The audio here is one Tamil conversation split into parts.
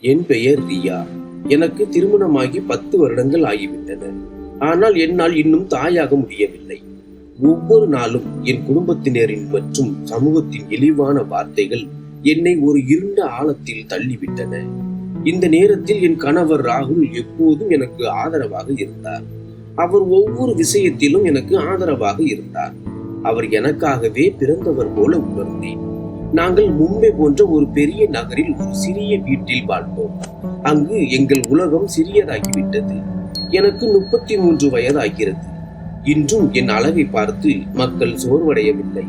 என் பெயர் ரியா. எனக்கு திருமணமாகி பத்து வருடங்கள் ஆகிவிட்டன. ஆனால் என்னால் இன்னும் தாயாக முடியவில்லை. ஒவ்வொரு நாளும் என் குடும்பத்தினரின் மற்றும் சமூகத்தின் இழிவான வார்த்தைகள் என்னை ஒரு இருண்ட ஆழத்தில் தள்ளிவிட்டன. இந்த நேரத்தில் என் கணவர் ராகுல் எப்போதும் எனக்கு ஆதரவாக இருந்தார். அவர் ஒவ்வொரு விஷயத்திலும் எனக்கு ஆதரவாக இருந்தார். அவர் எனக்காகவே பிறந்தவர் போல உணர்ந்தேன். நாங்கள் மும்பை போன்ற ஒரு பெரிய நகரில் ஒரு சிறிய வீட்டில் வாழ்ந்தோம். அங்கு எங்கள் உலகம் சிறியதாகிவிட்டது. எனக்கு முப்பத்தி மூன்று வயதாகிறது. இன்றும் என் அழகை பார்த்து மக்கள் சோர்வடையவில்லை.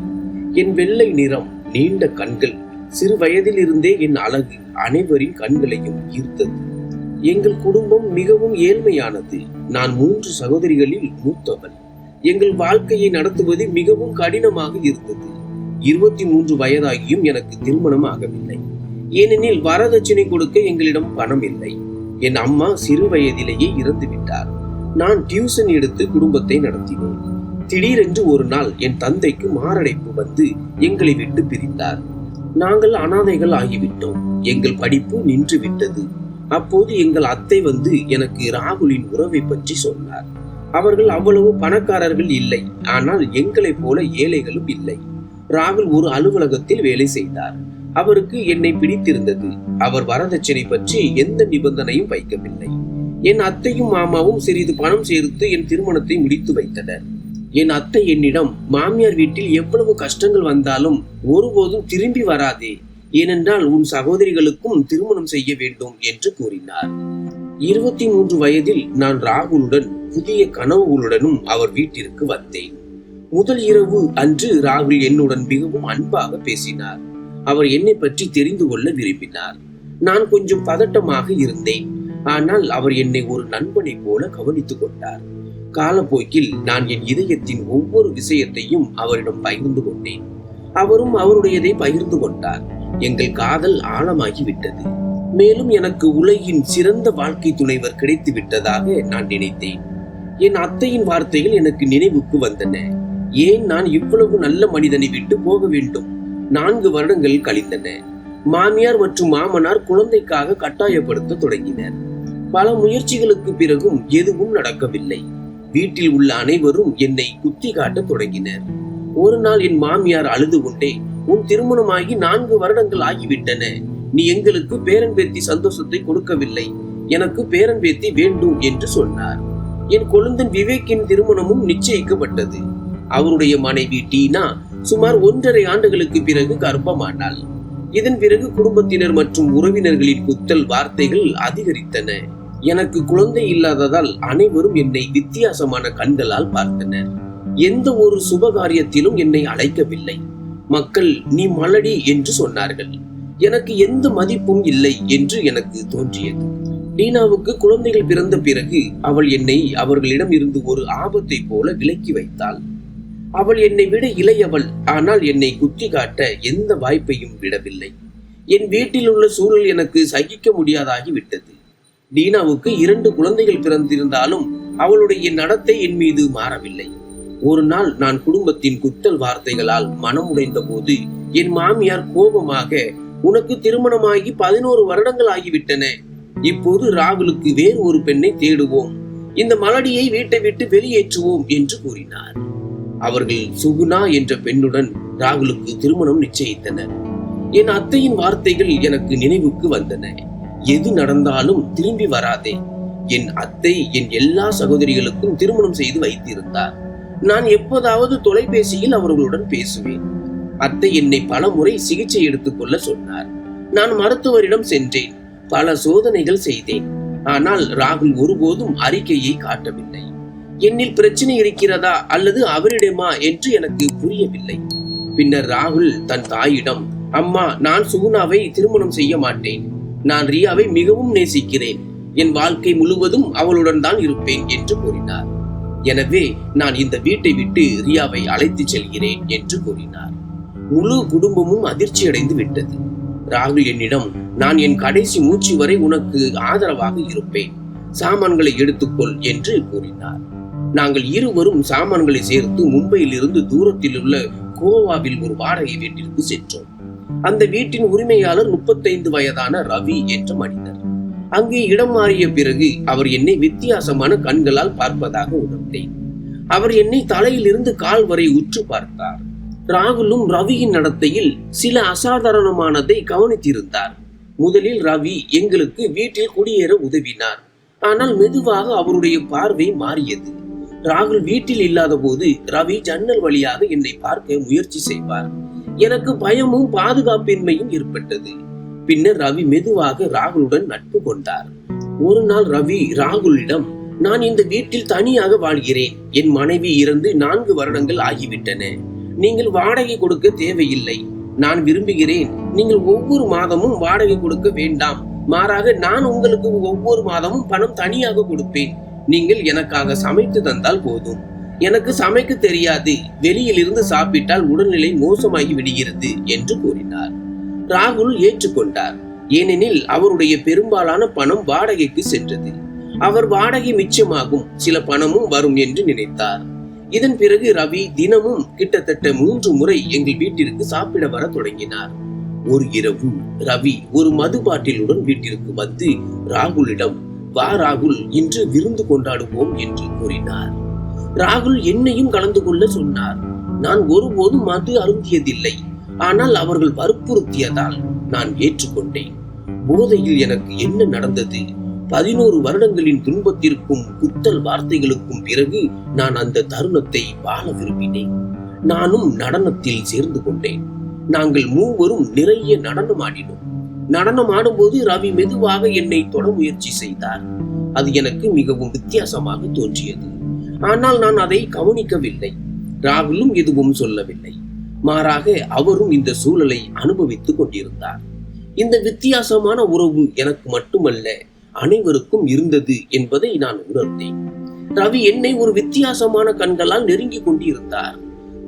என் வெள்ளை நிறம் நீண்ட கண்கள் சிறு வயதிலிருந்தே என் அழகு அனைவரின் கண்களையும் ஈர்த்தது. எங்கள் குடும்பம் மிகவும் ஏழ்மையானது. நான் மூன்று சகோதரிகளில் மூத்தவன். எங்கள் வாழ்க்கையை நடத்துவது மிகவும் கடினமாக இருந்தது. இருபத்தி மூன்று வயதாகியும் எனக்கு திருமணம் ஆகவில்லை. ஏனெனில் வரதட்சணை கொடுக்க எங்களிடம் பணம் இல்லை. என் அம்மா சிறு வயதிலேயே இறந்து விட்டார். நான் டியூஷன் எடுத்து குடும்பத்தை நடத்தினேன். திடீரென்று ஒரு நாள் என் தந்தைக்கு மாரடைப்பு வந்து எங்களை விட்டு பிரித்தார். நாங்கள் அனாதைகள் ஆகிவிட்டோம். எங்கள் படிப்பு நின்று விட்டது. அப்போது எங்கள் அத்தை வந்து எனக்கு ராகுலின் உறவை பற்றி சொன்னார். அவர்கள் அவ்வளவு பணக்காரர்கள் இல்லை. ஆனால் எங்களைப் போல ஏழைகளும் இல்லை. ராகுல் ஒரு அலுவலகத்தில் வேலை செய்தார். அவருக்கு என்னை பிடித்திருந்தது. அவர் வரதட்சணை பற்றி எந்த நிபந்தனையும் வைக்கவில்லை. என் அத்தையும் மாமாவும் சிறிது பணம் சேர்த்து என் திருமணத்தை முடித்து வைத்தனர். என் அத்தை என்னிடம் மாமியார் வீட்டில் எவ்வளவு கஷ்டங்கள் வந்தாலும் ஒருபோதும் திரும்பி வராதே. ஏனென்றால் உன் சகோதரிகளுக்கும் திருமணம் செய்ய வேண்டும் என்று கூறினார். இருபத்தி மூன்று வயதில் நான் ராகுலுடன் புதிய கனவுகளுடனும் அவர் வீட்டிற்கு வந்தேன். முதல் இரவு அன்று ராகுல் என்னுடன் மிகவும் அன்பாக பேசினார். அவர் என்னை பற்றி தெரிந்து கொள்ள விரும்பினார். நான் கொஞ்சம் பதட்டமாக இருந்தேன். ஆனால் அவர் என்னை ஒரு நண்பனைப் போல கவனித்துக் கொண்டார். காலப்போக்கில் நான் என் இதயத்தின் ஒவ்வொரு விஷயத்தையும் அவரிடம் பகிர்ந்து கொண்டேன். அவரும் அவருடையதை பகிர்ந்து கொண்டார். எங்கள் காதல் ஆழமாகி விட்டது. மேலும் எனக்கு உலகின் சிறந்த வாழ்க்கை துணைவர் கிடைத்து விட்டதாக நான் நினைத்தேன். என் அத்தையின் வார்த்தைகள் எனக்கு நினைவுக்கு வந்தன. ஏன் நான் இவ்வளவு நல்ல மனிதனை விட்டு போக வேண்டும்? நான்கு வருடங்கள் கழிந்தன. மாமியார் மற்றும் மாமனார் குழந்தைக்காக கட்டாயப்படுத்த தொடங்கினர். பல முயற்சிகளுக்கு பிறகும் எதுவும் நடக்கவில்லை. வீட்டில் உள்ள அனைவரும் என்னை குத்தி காட்ட தொடங்கினர். ஒரு நாள் என் மாமியார் அழுது கொண்டே உன் திருமணமாகி நான்கு வருடங்கள் ஆகிவிட்டன. நீ எங்களுக்கு பேரன் பேத்தி சந்தோஷத்தை கொடுக்கவில்லை. எனக்கு பேரன் பேத்தி வேண்டும் என்று சொன்னார். என் கொழுந்தன் விவேக்கின் திருமணமும் நிச்சயிக்கப்பட்டது. அவருடைய மனைவி டீனா சுமார் ஒன்றரை ஆண்டுகளுக்கு பிறகு கர்ப்பமானாள். இதன் பிறகு குடும்பத்தினர் மற்றும் உறவினர்களின் குத்தல் வார்த்தைகள் அதிகரித்தன. எனக்கு குழந்தை இல்லாததால் அனைவரும் என்னை வித்தியாசமான கண்களால் பார்த்தனர். எந்த ஒரு சுபகாரியத்திலும் என்னை அழைக்கவில்லை. மக்கள் நீ மலடி என்று சொன்னார்கள். எனக்கு எந்த மதிப்பும் இல்லை என்று எனக்கு தோன்றியது. டீனாவுக்கு குழந்தைகள் பிறந்த பிறகு அவள் என்னை அவர்களிடம் இருந்து ஒரு ஆபத்தை போல விலக்கி வைத்தாள். அவள் என்னை விட இளையவள். ஆனால் என்னை குத்தி காட்ட எந்த வாய்ப்பையும் விடவில்லை. என் வீட்டில் உள்ள சூழல் எனக்கு சகிக்க முடியாதாகி விட்டது. டீனாவுக்கு இரண்டு குழந்தைகள் பிறந்திருந்தாலும் அவளுடைய நடத்தை என் மீது மாறவில்லை. ஒரு நாள் நான் குடும்பத்தின் குத்தல் வார்த்தைகளால் மனமுடைந்த போது என் மாமியார் கோபமாக உனக்கு திருமணமாகி பதினோரு வருடங்கள் ஆகிவிட்டன. இப்போது ராகுலுக்கு வேறு ஒரு பெண்ணை தேடுவோம். இந்த மலடியை வீட்டை விட்டு வெளியேற்றுவோம் என்று கூறினார். அவர்கள் சுகுணா என்ற பெண்ணுடன் ராகுலுக்கு திருமணம் நிச்சயித்தனர். என் அத்தையின் வார்த்தைகள் எனக்கு நினைவுக்கு வந்தன. எது நடந்தாலும் திரும்பி வராதே. என் அத்தை என் எல்லா சகோதரிகளுக்கும் திருமணம் செய்து வைத்திருந்தார். நான் எப்போதாவது தொலைபேசியில் அவர்களுடன் பேசுவேன். அத்தை என்னை பல முறை சிகிச்சை எடுத்துக்கொள்ள சொன்னார். நான் மருத்துவரிடம் சென்றேன். பல சோதனைகள் செய்தேன். ஆனால் ராகுல் ஒருபோதும் அறிக்கையை காட்டவில்லை. என்னில் பிரச்சனை இருக்கிறதா அல்லது அவரிடமா என்று எனக்கு புரியவில்லை. பின்னர் ராகுல் தன் தாயிடம் அம்மா நான் சுகுணாவை திருமணம் செய்ய மாட்டேன். நான் ரியாவை மிகவும் நேசிக்கிறேன். என் வாழ்க்கை முழுவதும் அவளுடன் தான் இருப்பேன் என்று கூறினார். எனவே நான் இந்த வீட்டை விட்டு ரியாவை அழைத்து செல்கிறேன் என்று கூறினார். முழு குடும்பமும் அதிர்ச்சி அடைந்து விட்டது. ராகுல் என்னிடம் நான் என் கடைசி மூச்சு வரை உனக்கு ஆதரவாக இருப்பேன். சாமான்களை எடுத்துக்கொள் என்று கூறினார். நாங்கள் இருவரும் சாமான்களை சேர்த்து மும்பையில் இருந்து தூரத்தில் உள்ள கோவாவில் ஒரு வாடகை வீட்டிற்கு சென்றோம். அந்த வீட்டின் உரிமையாளர் முப்பத்தைந்து வயதான ரவி என்ற மனிதர் அங்கே இடம் மாறிய பிறகு அவர் என்னை வித்தியாசமான கண்களால் பார்ப்பதாக உணர்ந்தேன். அவர் என்னை தலையிலிருந்து கால் வரை உற்று பார்த்தார். ராகுலும் ரவியின் நடத்தையில் சில அசாதாரணமானதை கவனித்திருந்தார். முதலில் ரவி எங்களுக்கு வீட்டில் குடியேற உதவினார். ஆனால் மெதுவாக அவருடைய பார்வை மாறியது. ராகுல் வீட்டில் இல்லாத போது ரவி ஜன்னல் வழியாக என்னை பார்க்க முயற்சி செய்வார். எனக்கு பயமும் பாதுகாப்பின்மையும் ஏற்பட்டது. பின்னர் ரவி மெதுவாக ராகுலுடன் நட்பு கொண்டார். ஒரு நாள் ரவி ராகுலிடம் நான் இந்த வீட்டில் தனியாக வாழ்கிறேன். என் மனைவி இறந்து நான்கு வருடங்கள் ஆகிவிட்டன. நீங்கள் வாடகை கொடுக்க தேவையில்லை. நான் விரும்புகிறேன். நீங்கள் ஒவ்வொரு மாதமும் வாடகை கொடுக்க வேண்டாம். மாறாக நான் உங்களுக்கு ஒவ்வொரு மாதமும் பணம் தனியாக கொடுப்பேன். நீங்கள் எனக்காக சமைத்து தந்தால் போதும். எனக்கு சமைக்க தெரியாது. வெளியிலிருந்து சாப்பிட்டால் உடல்நிலை மோசமாகி விடுகிறது என்று கூறினார். ராகுல் ஏற்றுக்கொண்டார். ஏனெனில் அவருடைய பெரும்பாலான பணம் வாடகைக்கு சென்றது. அவர் வாடகை மிச்சமாகும். சில பணமும் வரும் என்று நினைத்தார். இதன் பிறகு ரவி தினமும் கிட்டத்தட்ட மூன்று முறை எங்கள் வீட்டிற்கு சாப்பிட வர தொடங்கினார். ஒரு இரவு ரவி ஒரு மது பாட்டிலுடன் வீட்டிற்கு வந்து ராகுலிடம் வா ராகுல் இன்று விருந்து கொண்டாடுவோம் என்று கூறினார். ராகுல் என்னையும் கலந்து கொள்ள சொன்னார். நான் ஒருபோதும் மது அருந்தியதில்லை. ஆனால் அவர்கள் வற்புறுத்தியதால் நான் ஏற்றுக்கொண்டேன். போதையில் எனக்கு என்ன நடந்தது? பதினோரு வருடங்களின் துன்பத்திற்கும் குத்தல் வார்த்தைகளுக்கும் பிறகு நான் அந்த தருணத்தை வாழ விரும்பினேன். நானும் நடனத்தில் சேர்ந்து கொண்டேன். நாங்கள் மூவரும் நிறைய நடனம் ஆடினோம். நடனம் ஆடும்போது ரவி மெதுவாக என்னை தொட முயற்சி செய்தார். அது எனக்கு மிகவும் வித்தியாசமாக தோன்றியது. ஆனால் நான் அதை கவனிக்கவில்லை. ராகுலும் எதுவும் சொல்லவில்லை. மாறாக அவரும் இந்த சூழலை அனுபவித்துக் கொண்டிருந்தார். இந்த வித்தியாசமான உறவு எனக்கு மட்டுமல்ல அனைவருக்கும் இருந்தது என்பதை நான் உணர்ந்தேன். ரவி என்னை ஒரு வித்தியாசமான கண்களால் நெருங்கிக் கொண்டிருந்தார்.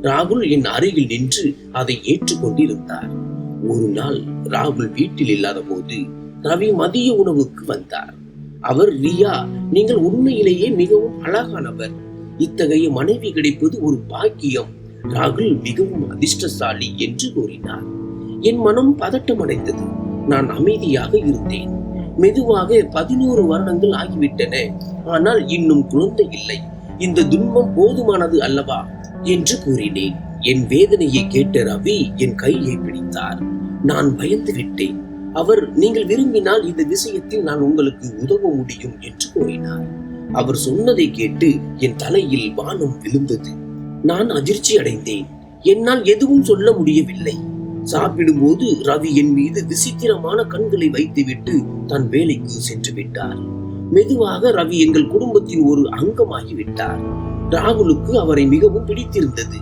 ராகுல் என் அருகில் நின்று அதை ஏற்றுக்கொண்டிருந்தார். ஒரு நாள் ராகுல் வீட்டில் இல்லாத போது ரவி மதிய உணவுக்கு வந்தார். அவர் ரியா நீங்கள் உண்மையிலேயே மிகவும் அழகானவர். இத்தகைய மனைவி கிடைப்பது ஒரு பாக்கியம். ராகுல் மிகவும் அதிர்ஷ்டசாலி என்று கூறினார். என் மனம் பதட்டமடைந்தது நான் அமைதியாக இருந்தேன். மெதுவாக பதினோரு வருடங்கள் ஆகிவிட்டன. ஆனால் இன்னும் குழந்தை இல்லை. இந்த துன்பம் போதுமானது அல்லவா? என்று கூறினேன். என் வேதனையை கேட்ட ரவி என் கையை பிடித்தார். நான் பயந்து விட்டேன். அவர் நீங்கள் விரும்பினால் இந்த விஷயத்தில் நான் உங்களுக்கு உதவ முடியும் என்று கூறினார். அவர் சொன்னதை கேட்டு என் தலையில் வானம் விழுந்தது. நான் அதிர்ச்சி அடைந்தேன். என்னால் எதுவும் சொல்ல முடியவில்லை. சாப்பிடும்போது ரவி என் மீது விசித்திரமான கண்களை வைத்துவிட்டு தன் வேலைக்கு சென்று விட்டார். மெதுவாக ரவி எங்கள் குடும்பத்தின் ஒரு அங்கமாகிவிட்டார் ராகுலுக்கு அவரை மிகவும் பிடித்திருந்தது.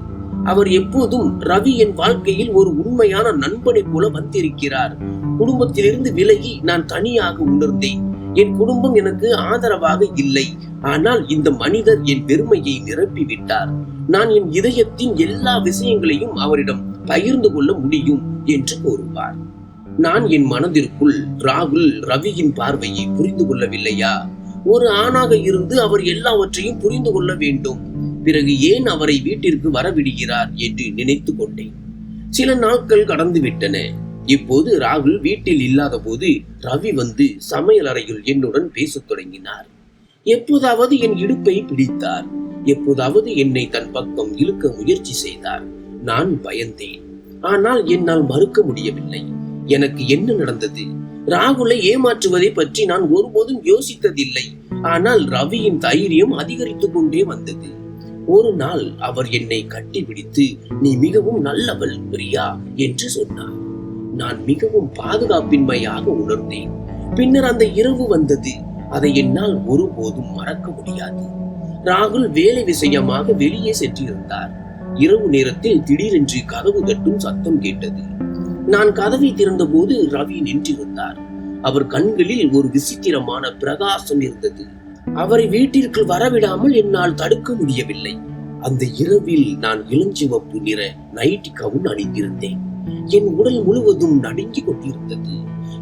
அவர் எப்போதும் ரவி என் வாழ்க்கையில் ஒரு உண்மையான நண்பனை போல வந்திருக்கிறார். குடும்பத்திலிருந்து விலகி நான் தனியாக உணர்ந்தேன். என் குடும்பம் எனக்கு ஆதரவாக இல்லை. ஆனால் இந்த மனிதர் என் பெருமையை நிரப்பிவிட்டார். நான் என் இதயத்தின் எல்லா விஷயங்களையும் அவரிடம் பகிர்ந்து கொள்ள முடியும் என்று கூறுவார். நான் என் மனதிற்குள் ராகுல் ரவியின் பார்வையை புரிந்து கொள்ளவில்லையா? ஒரு ஆணாக இருந்து அவர் எல்லாவற்றையும் புரிந்து கொள்ள வேண்டும். பிறகு ஏன் அவரை வீட்டிற்கு வரவிடுகிறார் என்று நினைத்து கொண்டேன். சில நாட்கள் கடந்து விட்டன இப்போது ராகுல் வீட்டில் இல்லாத போது ரவி வந்து சமையல் அறையில் என்னுடன் பேசத் தொடங்கினார். எப்போதாவது என் இடுப்பை பிடித்தார். எப்போதாவது என்னை தன் பக்கம் இழுக்க முயற்சி செய்தார். நான் பயந்தேன். ஆனால் என்னால் மறுக்க முடியவில்லை. எனக்கு என்ன நடந்தது? ராகுலை ஏமாற்றுவதை பற்றி நான் ஒருபோதும் யோசித்ததில்லை. ஆனால் ரவியின் தைரியம் அதிகரித்துக் கொண்டே வந்தது. ஒரு நாள் அவர் என்னை கட்டிபிடித்து நீ மிகவும் நல்லவள் பிரியா என்று சொன்னார். நான் மிகவும் பாதுகாப்பின்மையாக உணர்ந்தேன். பின்னர் அந்த இரவு வந்தது. அதை என்னால் ஒருபோதும் மறக்க முடியாது. ராகுல் வேலை விஷயமாக வெளியே சென்றிருந்தார். இரவு நேரத்தில் திடீரென்று கதவு தட்டும் சத்தம் கேட்டது. நான் கதவை திறந்தபோது ரவி நின்றிருந்தார். அவர் கண்களில் ஒரு விசித்திரமான பிரகாசம் இருந்தது. அவரை வீட்டிற்கு வரவிடாமல் என்னால் தடுக்க முடியவில்லை. அந்த இரவில் நான் இளஞ்சிவப்பு நிற நைட்டி கவுன் அணிந்திருந்தேன். என் உடல் முழுவதும் நடுங்கிக் கொண்டிருந்தது.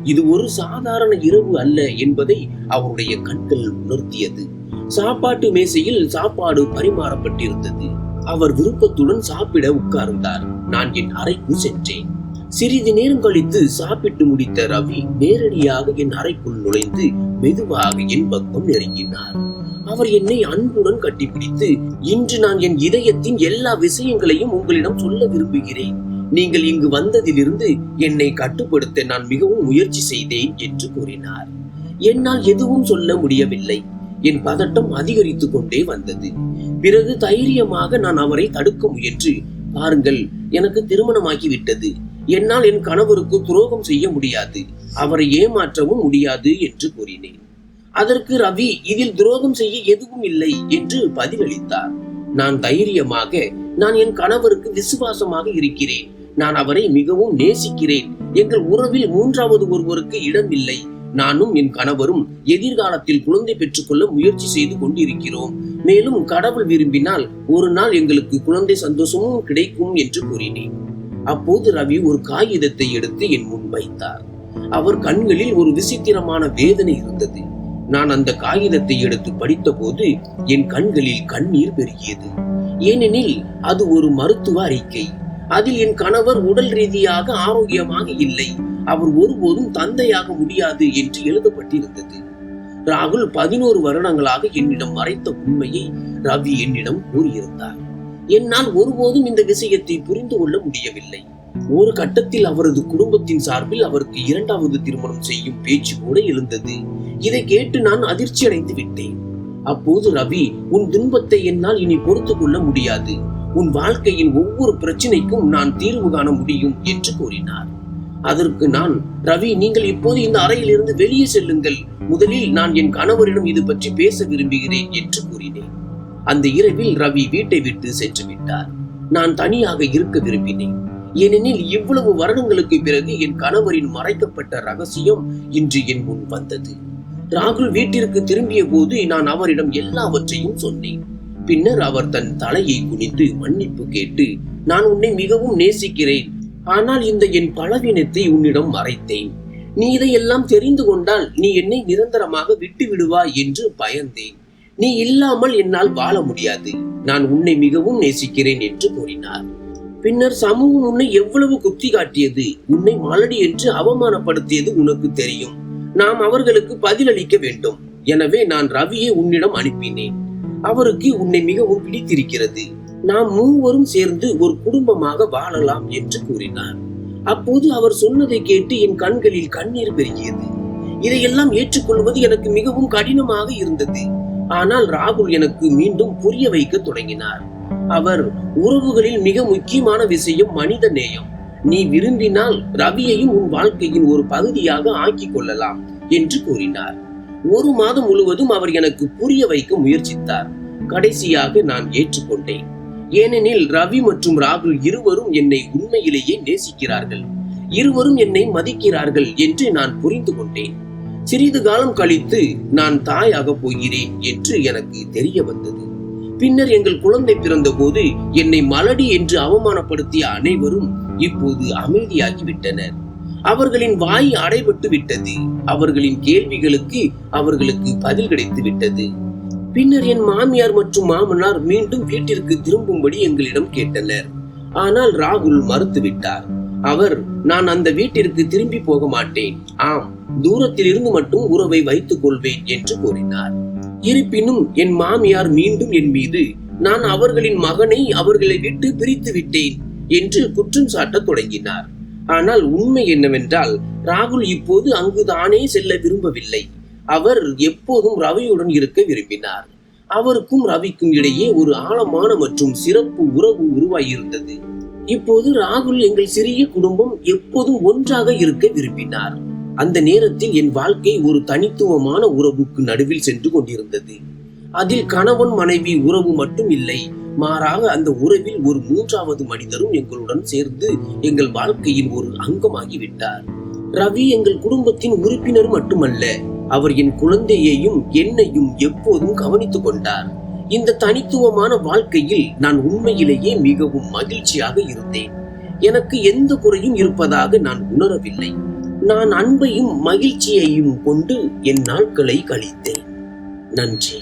இது ஒரு சாதாரண இரவு அல்ல என்பதை அவருடைய கண்கள் உணர்த்தியது. சாப்பாட்டு மேசையில் சாப்பாடு பரிமாறப்பட்டிருந்தது. அவர் விருப்பத்துடன் சாப்பிட உட்கார்ந்தார். நான் என் அறைக்கு சென்றேன். சிறிது நேரம் கழித்து சாப்பிட்டு முடித்த ரவி நேரடியாக என் அறைக்குள் நுழைந்து மெதுவாக என் பக்கம் நெருங்கினார். அவர் என்னை அன்புடன் கட்டிப்பிடித்து இன்று நான் என் இதயத்தின் எல்லா விஷயங்களையும் உங்களிடம் சொல்ல விரும்புகிறேன். நீங்கள் இங்கு வந்ததிலிருந்து என்னை கட்டுப்படுத்த நான் மிகவும் முயற்சி செய்தேன் என்று கூறினார். என்னால் எதுவும் சொல்ல முடியவில்லை. என் பதட்டம் அதிகரித்துக் கொண்டே வந்தது. பிறகு தைரியமாக நான் அவரை தடுக்க முயன்று பாருங்கள் எனக்கு திருமணமாகிவிட்டது. என்னால் என் கணவருக்கு துரோகம் செய்ய முடியாது அவரை ஏமாற்றவும் முடியாது என்று கூறினேன். அதற்கு ரவி இதில் துரோகம் செய்ய எதுவும் இல்லை என்று பதிலளித்தார். நான் தைரியமாக நான் என் கணவருக்கு விசுவாசமாக இருக்கிறேன். நான் அவரை மிகவும் நேசிக்கிறேன். எங்கள் உறவில் மூன்றாவது ஒருவருக்கு இடம் இல்லை நானும் என் கணவரும் எதிர்காலத்தில் குழந்தை பெற்றுக்கொள்ள முயற்சி செய்து கொண்டிருக்கிறோம். மேலும் கடவுள் விரும்பினால் ஒரு நாள் எங்களுக்கு குழந்தை சந்தோஷமும் கிடைக்கும் என்று கூறினேன். அப்போது ரவி ஒரு காகிதத்தை எடுத்து என் முன் வைத்தார். அவர் கண்களில் ஒரு விசித்திரமான வேதனை இருந்தது. நான் அந்த காகிதத்தை எடுத்து படித்தபோது என் கண்களில் கண்ணீர் பெருகியது. ஏனெனில் அது ஒரு மருத்துவ அறிக்கை. அதில் என் கணவர் உடல் ரீதியாக ஆரோக்கியமாக இல்லை. அவர் ஒருபோதும் தந்தையாக முடியாது என்று எழுதப்பட்டிருந்தது. ராகுல் பதினோரு வருடங்களாக என்னிடம் மறைத்த உண்மையை ரவி என்னிடம் கூறியிருந்தார். என்னால் ஒருபோதும் இந்த விஷயத்தை புரிந்து கொள்ள முடியவில்லை. ஒரு கட்டத்தில் அவரது குடும்பத்தின் சார்பில் அவருக்கு இரண்டாவது திருமணம் செய்யும் பேச்சு கூட எழுந்தது. இதை கேட்டு நான் அதிர்ச்சி அடைந்து விட்டேன். அப்போது ரவி உன் துன்பத்தை என்னால் இனி பொறுத்து கொள்ள முடியாது. உன் வாழ்க்கையின் ஒவ்வொரு பிரச்சனைக்கும் நான் தீர்வு காண முடியும் என்று கூறினார். அதற்கு நான் ரவி நீங்கள் இப்போது இந்த அறையிலிருந்து வெளியே செல்லுங்கள். முதலில் நான் என் கணவரிடம் இது பற்றி பேச விரும்புகிறேன் என்று கூறினேன். அந்த இரவில் ரவி வீட்டை விட்டு சென்று விட்டார். நான் தனியாக இருக்க விரும்பினேன். ஏனெனில் இவ்வளவு வருடங்களுக்கு பிறகு என் கணவரின் மறைக்கப்பட்ட ரகசியம் இன்று என் முன் வந்தது. ராகுல் வீட்டிற்கு திரும்பிய போது நான் அவரிடம் எல்லாவற்றையும் சொன்னேன். பின்னர் அவர் தன் தலையை குனிந்து மன்னிப்பு கேட்டு நான் உன்னை மிகவும் நேசிக்கிறேன். ஆனால் இந்த என் பலவீனத்தை உன்னிடம் மறைத்தேன். நீ இதையெல்லாம் தெரிந்து கொண்டால் நீ என்னை நிரந்தரமாக விட்டு விடுவாய் என்று பயந்தேன். நீ இல்லாமல் என்னால் வாழ முடியாது. நான் உன்னை மிகவும் நேசிக்கிறேன் என்று கூறினார். பின்னர் சமூகம் உன்னை எவ்வளவு குத்தி காட்டியது? உன்னை மலடி என்று அவமானப்படுத்தியது உனக்கு தெரியும். நாம் அவர்களுக்கு பதிலளிக்க வேண்டும். எனவே நான் ரவியை உன்னிடம் அனுப்பினேன். அவருக்கு உன்னை மிகவும் பிடித்திருக்கிறது. நாம் மூவரும் சேர்ந்து ஒரு குடும்பமாக வாழலாம் என்று கூறினார். அப்போது அவர் சொன்னதை கேட்டு என் கண்களில் கண்ணீர் பெருகியது. இதையெல்லாம் ஏற்றுக்கொள்வது எனக்கு மிகவும் கடினமாக இருந்தது. ஆனால் ராகுல் எனக்கு மீண்டும் புரிய வைக்க தொடங்கினார். அவர் உறவுகளில் மிக முக்கியமான விஷயம் மனித நேயம். நீ விரும்பினால் ரவியையும் உன் வாழ்க்கையின் ஒரு பகுதியாக ஆக்கிக் கொள்ளலாம் என்று கூறினார். ஒரு மாதம் முழுவதும் அவர் எனக்கு புரிய வைக்க முயற்சித்தார். கடைசியாக நான் ஏற்றுக்கொண்டேன். ஏனெனில் ரவி மற்றும் ராகுல் இருவரும் என்னை உண்மையிலேயே நேசிக்கிறார்கள். இருவரும் என்னை மதிக்கிறார்கள் என்று நான் புரிந்து கொண்டேன். சிறிது காலம் கழித்து நான் தாயாக போகிறேன் என்று எனக்கு தெரிய வந்தது. பின்னர் எங்கள் குழந்தை பிறந்தபோது என்னை மலடி என்று அவமானப்படுத்திய அனைவரும் இப்போது அமைதியாகிவிட்டனர். அவர்களின் வாய் அடைபட்டு விட்டது. அவர்களின் கேள்விகளுக்கு அவர்களுக்கு பதில் கிடைத்து விட்டது. பின்னர் என் மாமியார் மற்றும் மாமனார் மீண்டும் வீட்டிற்கு திரும்பும்படி எங்களிடம் கேட்டனர். ஆனால் ராகுல் மறுத்துவிட்டார். அவர் நான் அந்த வீட்டிற்கு திரும்பி போக மாட்டேன். ஆம் தூரத்தில் இருந்து மட்டும் உறவை வைத்துக் கொள்வேன் என்று கூறினார். இருப்பினும் என் மாமியார் மீண்டும் என் மீது நான் அவர்களின் மகனை அவர்களை விட்டு பிரித்து விட்டேன் என்று குற்றம் சாட்டத் தொடங்கினார். ஆனால் உண்மை என்னவென்றால் ராகுல் இப்போது அங்குதானே செல்ல விரும்பவில்லை. அவர் எப்போதும் ரவியுடன் இருக்க விரும்பினார். அவருக்கும் ரவிக்கும் இடையே ஒரு ஆழமான மற்றும் சிறப்பு உறவு உருவாகியிருந்தது இப்போது ராகுல் எங்கள் சிறிய குடும்பம் எப்போதும் ஒன்றாக இருக்க விரும்பினார். அந்த நேரத்தில் என் வாழ்க்கை ஒரு தனித்துவமான உறவுக்கு நடுவில் சென்று கொண்டிருந்தது. அதில் கணவன் மனைவி உறவு மட்டும் இல்லை மாறாக அந்த உறவில் ஒரு மூன்றாவது மனிதரும் எங்களுடன் சேர்ந்து எங்கள் வாழ்க்கையின் ஒரு அங்கமாகிவிட்டார் ரவி எங்கள் குடும்பத்தின் உறுப்பினர் மட்டுமல்ல அவர் என் குழந்தையையும் என்னையும் எப்போதும் கவனித்துக் கொண்டார். இந்த தனித்துவமான வாழ்க்கையில் நான் உண்மையிலேயே மிகவும் மகிழ்ச்சியாக இருந்தேன். எனக்கு எந்த குறையும் இருப்பதாக நான் உணரவில்லை. நான் அன்பையும் மகிழ்ச்சியையும் கொண்டு என் நாட்களை கழித்தேன். நன்றி.